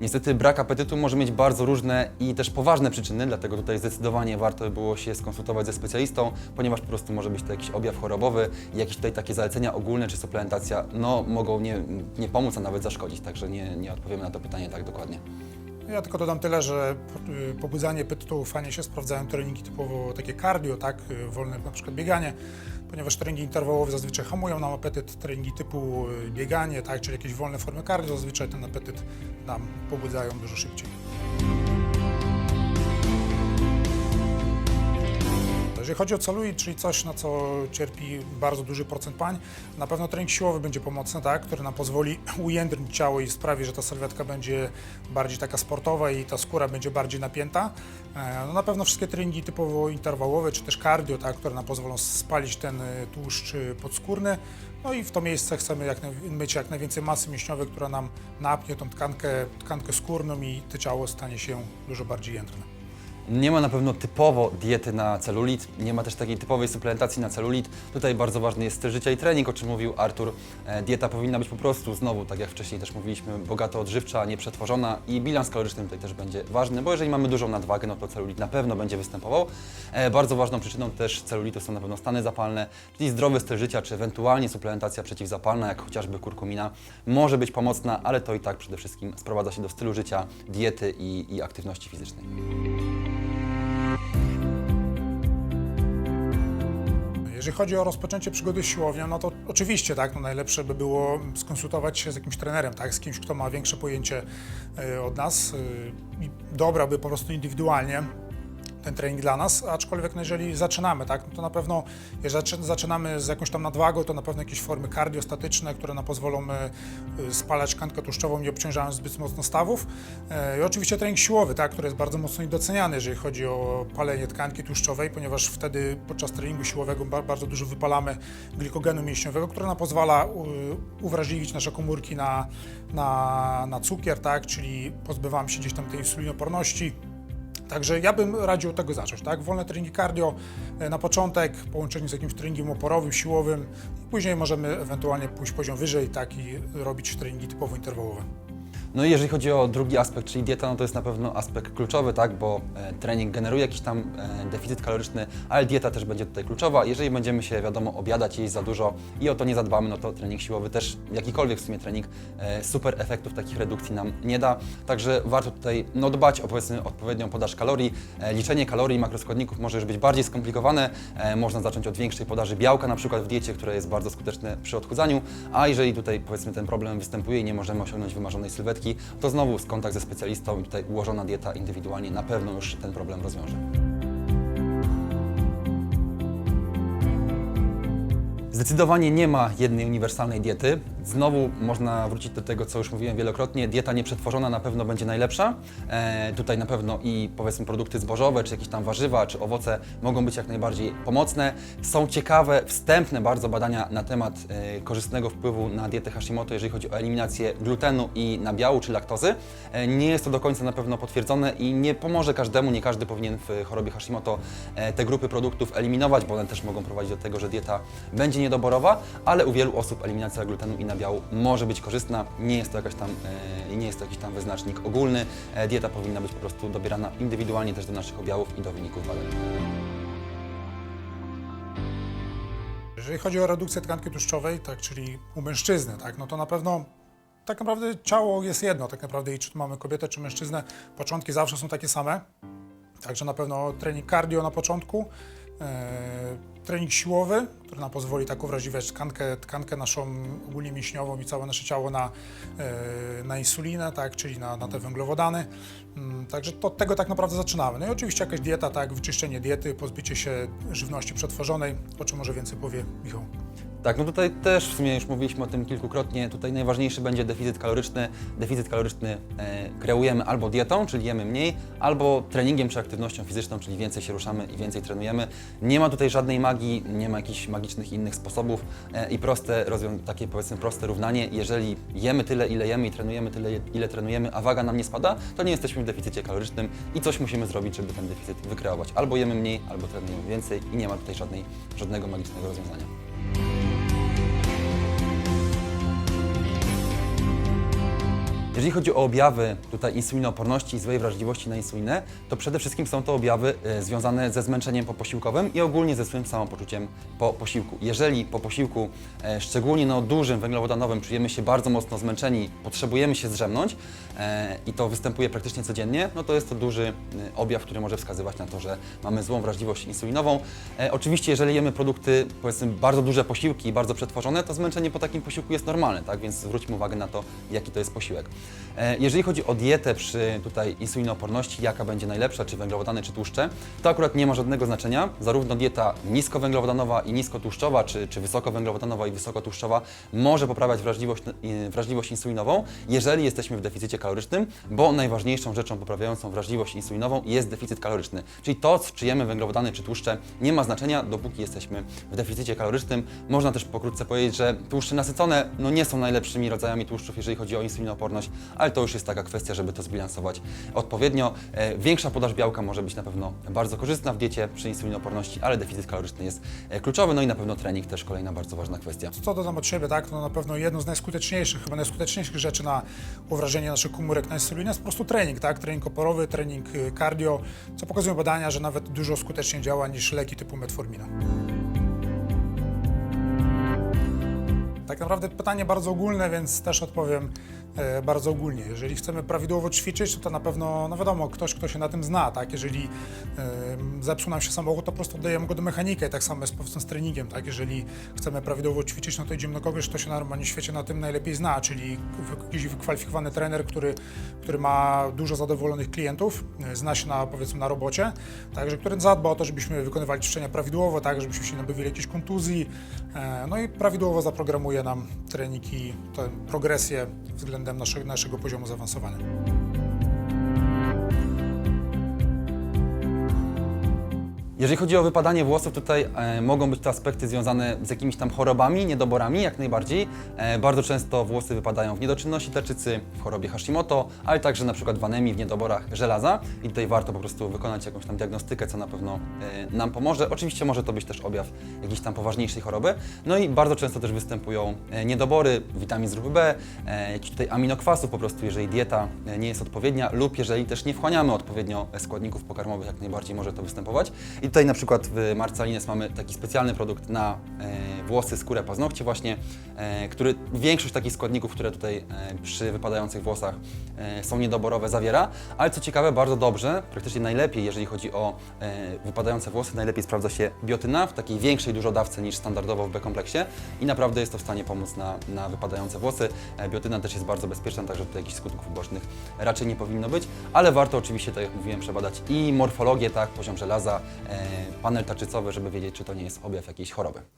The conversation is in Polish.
Niestety brak apetytu może mieć bardzo różne i też poważne przyczyny, dlatego tutaj zdecydowanie warto by było się skonsultować ze specjalistą, ponieważ po prostu może być to jakiś objaw chorobowy i jakieś tutaj takie zalecenia ogólne czy suplementacja no, mogą nie, nie pomóc, a nawet zaszkodzić, także nie, nie odpowiemy na to pytanie tak dokładnie. Ja tylko dodam tyle, że y, pobudzanie apetytu fajnie się sprawdzają treningi typowo takie cardio, tak, y, wolne na przykład bieganie, ponieważ treningi interwałowe zazwyczaj hamują nam apetyt, treningi typu y, bieganie, tak, czyli jakieś wolne formy cardio, zazwyczaj ten apetyt nam pobudzają dużo szybciej. Jeżeli chodzi o celulit, czyli coś, na co cierpi bardzo duży procent pań, na pewno trening siłowy będzie pomocny, tak, który nam pozwoli ujędrnić ciało i sprawi, że ta sylwetka będzie bardziej taka sportowa i ta skóra będzie bardziej napięta. E, No na pewno wszystkie treningi typowo interwałowe, czy też cardio, tak, które nam pozwolą spalić ten y, tłuszcz y, podskórny. No i w to miejsce chcemy jak mieć jak najwięcej masy mięśniowej, która nam napnie tą tkankę, tkankę skórną i to ciało stanie się dużo bardziej jędrne. Nie ma na pewno typowo diety na celulit, nie ma też takiej typowej suplementacji na celulit. Tutaj bardzo ważny jest styl życia i trening, o czym mówił Artur. E, Dieta powinna być po prostu, znowu, tak jak wcześniej też mówiliśmy, bogato odżywcza, nieprzetworzona i bilans kaloryczny tutaj też będzie ważny, bo jeżeli mamy dużą nadwagę, no to celulit na pewno będzie występował. E, Bardzo ważną przyczyną też celulitu są na pewno stany zapalne, czyli zdrowy styl życia, czy ewentualnie suplementacja przeciwzapalna, jak chociażby kurkumina, może być pomocna, ale to i tak przede wszystkim sprowadza się do stylu życia, diety i, i aktywności fizycznej. Jeżeli chodzi o rozpoczęcie przygody z siłownią, no to oczywiście tak, no najlepsze by było skonsultować się z jakimś trenerem, tak, z kimś, kto ma większe pojęcie y, od nas y, i dobrałby po prostu indywidualnie ten trening dla nas, aczkolwiek no jeżeli zaczynamy, tak, no to na pewno, jeżeli zaczy- zaczynamy z jakąś tam nadwagą, to na pewno jakieś formy kardiostatyczne, które nam pozwolą y, y, spalać tkankę tłuszczową, nie obciążając zbyt mocno stawów. E, I oczywiście trening siłowy, tak, który jest bardzo mocno niedoceniany, jeżeli chodzi o palenie tkanki tłuszczowej, ponieważ wtedy podczas treningu siłowego ba- bardzo dużo wypalamy glikogenu mięśniowego, który nam pozwala uwrażliwić nasze komórki na, na, na cukier, tak, czyli pozbywamy się gdzieś tam tej insulinoporności. Także ja bym radził od tego zacząć, tak? Wolne treningi cardio e, na początek, połączenie z jakimś treningiem oporowym, siłowym później możemy ewentualnie pójść poziom wyżej, tak? I robić treningi typowo interwałowe. No i jeżeli chodzi o drugi aspekt, czyli dieta, no to jest na pewno aspekt kluczowy, tak, bo e, trening generuje jakiś tam e, deficyt kaloryczny, ale dieta też będzie tutaj kluczowa. Jeżeli będziemy się, wiadomo, obiadać, jeść za dużo i o to nie zadbamy, no to trening siłowy też, jakikolwiek w sumie trening, e, super efektów takich redukcji nam nie da. Także warto tutaj no, dbać o powiedzmy odpowiednią podaż kalorii. Liczenie kalorii i makroskładników może już być bardziej skomplikowane. Można zacząć od większej podaży białka, na przykład w diecie, które jest bardzo skuteczne przy odchudzaniu, a jeżeli tutaj powiedzmy ten problem występuje i nie możemy osiągnąć wymarzonej sylwetki, to znowu z kontakt ze specjalistą i tutaj ułożona dieta indywidualnie na pewno już ten problem rozwiąże. Zdecydowanie nie ma jednej uniwersalnej diety. Znowu można wrócić do tego, co już mówiłem wielokrotnie. Dieta nieprzetworzona na pewno będzie najlepsza. E, tutaj na pewno i powiedzmy produkty zbożowe, czy jakieś tam warzywa, czy owoce mogą być jak najbardziej pomocne. Są ciekawe, wstępne bardzo badania na temat e, korzystnego wpływu na dietę Hashimoto, jeżeli chodzi o eliminację glutenu i nabiału, czy laktozy. E, nie jest to do końca na pewno potwierdzone i nie pomoże każdemu, nie każdy powinien w chorobie Hashimoto e, te grupy produktów eliminować, bo one też mogą prowadzić do tego, że dieta będzie niedoborowa, ale u wielu osób eliminacja glutenu i nabiału może być korzystna. Nie jest to jakaś tam, e, nie jest to jakiś tam wyznacznik ogólny. E, Dieta powinna być po prostu dobierana indywidualnie też do naszych objawów i do wyników badań. Jeżeli chodzi o redukcję tkanki tłuszczowej, tak, czyli u mężczyzny, tak, no to na pewno tak naprawdę ciało jest jedno, tak naprawdę i czy mamy kobietę, czy mężczyznę, początki zawsze są takie same. Także na pewno trening cardio na początku, trening siłowy, który nam pozwoli tak uwrażliwiać tkankę, tkankę naszą ogólnie mięśniową i całe nasze ciało na, e, na insulinę, tak, czyli na, na te węglowodany. Mm, Także to, od tego tak naprawdę zaczynamy. No i oczywiście jakaś dieta, tak, wyczyszczenie diety, pozbycie się żywności przetworzonej, o czym może więcej powie Michał. Tak, no tutaj też w sumie już mówiliśmy o tym kilkukrotnie. Tutaj najważniejszy będzie deficyt kaloryczny. Deficyt kaloryczny e, kreujemy albo dietą, czyli jemy mniej, albo treningiem czy aktywnością fizyczną, czyli więcej się ruszamy i więcej trenujemy. Nie ma tutaj żadnej magii, nie ma jakichś magicznych innych sposobów e, i proste, takie powiedzmy proste równanie. Jeżeli jemy tyle, ile jemy i trenujemy tyle, ile trenujemy, a waga nam nie spada, to nie jesteśmy w deficycie kalorycznym i coś musimy zrobić, żeby ten deficyt wykreować. Albo jemy mniej, albo trenujemy więcej i nie ma tutaj żadnej, żadnego magicznego rozwiązania. Jeżeli chodzi o objawy tutaj insulinooporności i złej wrażliwości na insulinę, to przede wszystkim są to objawy e, związane ze zmęczeniem poposiłkowym i ogólnie ze złym samopoczuciem po posiłku. Jeżeli po posiłku, e, szczególnie no dużym węglowodanowym, czujemy się bardzo mocno zmęczeni, potrzebujemy się zdrzemnąć e, i to występuje praktycznie codziennie, no to jest to duży objaw, który może wskazywać na to, że mamy złą wrażliwość insulinową. Oczywiście, jeżeli jemy produkty, powiedzmy, bardzo duże posiłki i bardzo przetworzone, to zmęczenie po takim posiłku jest normalne, tak? Więc zwróćmy uwagę na to, jaki to jest posiłek. E, jeżeli chodzi o dietę przy tutaj insulinooporności, jaka będzie najlepsza, czy węglowodany, czy tłuszcze, to akurat nie ma żadnego znaczenia. Zarówno dieta niskowęglowodanowa i niskotłuszczowa, czy, czy wysokowęglowodanowa i wysokotłuszczowa może poprawiać wrażliwość, e, wrażliwość insulinową, jeżeli jesteśmy w deficycie kalorycznym, bo najważniejszą rzeczą poprawiającą wrażliwość insulinową jest deficyt kaloryczny. Czyli to, czy jemy węglowodany, czy tłuszcze, nie ma znaczenia, dopóki jesteśmy w deficycie kalorycznym. Można też pokrótce powiedzieć, że tłuszcze nasycone no nie są najlepszymi rodzajami tłuszczów, jeżeli chodzi o insulinooporność, ale to już jest taka kwestia, żeby to zbilansować odpowiednio. E, Większa podaż białka może być na pewno bardzo korzystna w diecie przy insulinooporności, ale deficyt kaloryczny jest e, kluczowy, no i na pewno trening też kolejna bardzo ważna kwestia. Co dodam od siebie, tak? No na pewno jedną z najskuteczniejszych, chyba najskuteczniejszych rzeczy na uwrażenie naszych komórek na insulinę jest po prostu trening, tak? Trening oporowy, trening y, cardio, co pokazują badania, że nawet dużo skuteczniej działa niż leki typu metformina. Tak naprawdę pytanie bardzo ogólne, więc też odpowiem e, bardzo ogólnie. Jeżeli chcemy prawidłowo ćwiczyć, to, to na pewno, no wiadomo, ktoś, kto się na tym zna, tak? Jeżeli zepsuł nam się samochód, to po prostu oddajemy go do mechanika tak samo jest z treningiem, tak? Jeżeli chcemy prawidłowo ćwiczyć, no to idziemy do kogoś, kto się normalnie w świecie na tym najlepiej zna, czyli jakiś wykwalifikowany trener, który, który ma dużo zadowolonych klientów, e, zna się na, powiedzmy, na robocie, także który zadba o to, żebyśmy wykonywali ćwiczenia prawidłowo, tak? Żebyśmy się nie nabywili jakiejś kontuzji, e, no i prawidłowo zaprogramuje nam trening i tę progresję względem naszego, naszego poziomu zaawansowania. Jeżeli chodzi o wypadanie włosów, tutaj e, mogą być to aspekty związane z jakimiś tam chorobami, niedoborami, jak najbardziej. E, bardzo często włosy wypadają w niedoczynności tarczycy, w chorobie Hashimoto, ale także na przykład w anemii, w niedoborach żelaza. I tutaj warto po prostu wykonać jakąś tam diagnostykę, co na pewno e, nam pomoże. Oczywiście może to być też objaw jakiejś tam poważniejszej choroby. No i bardzo często też występują e, niedobory witamin z grupy B, e, jakichś tutaj aminokwasów po prostu, jeżeli dieta e, nie jest odpowiednia lub jeżeli też nie wchłaniamy odpowiednio składników pokarmowych, jak najbardziej może to występować. I tutaj na przykład w Marcalines mamy taki specjalny produkt na e, włosy, skórę, paznokcie właśnie, e, który większość takich składników, które tutaj e, przy wypadających włosach są niedoborowe zawiera, ale co ciekawe bardzo dobrze, praktycznie najlepiej, jeżeli chodzi o wypadające włosy, najlepiej sprawdza się biotyna w takiej większej dużo dawce niż standardowo w B-kompleksie i naprawdę jest to w stanie pomóc na, na wypadające włosy. Biotyna też jest bardzo bezpieczna, także tutaj jakichś skutków ubocznych raczej nie powinno być, ale warto oczywiście, tak jak mówiłem, przebadać i morfologię, tak, poziom żelaza, e, panel tarczycowy, żeby wiedzieć, czy to nie jest objaw jakiejś choroby.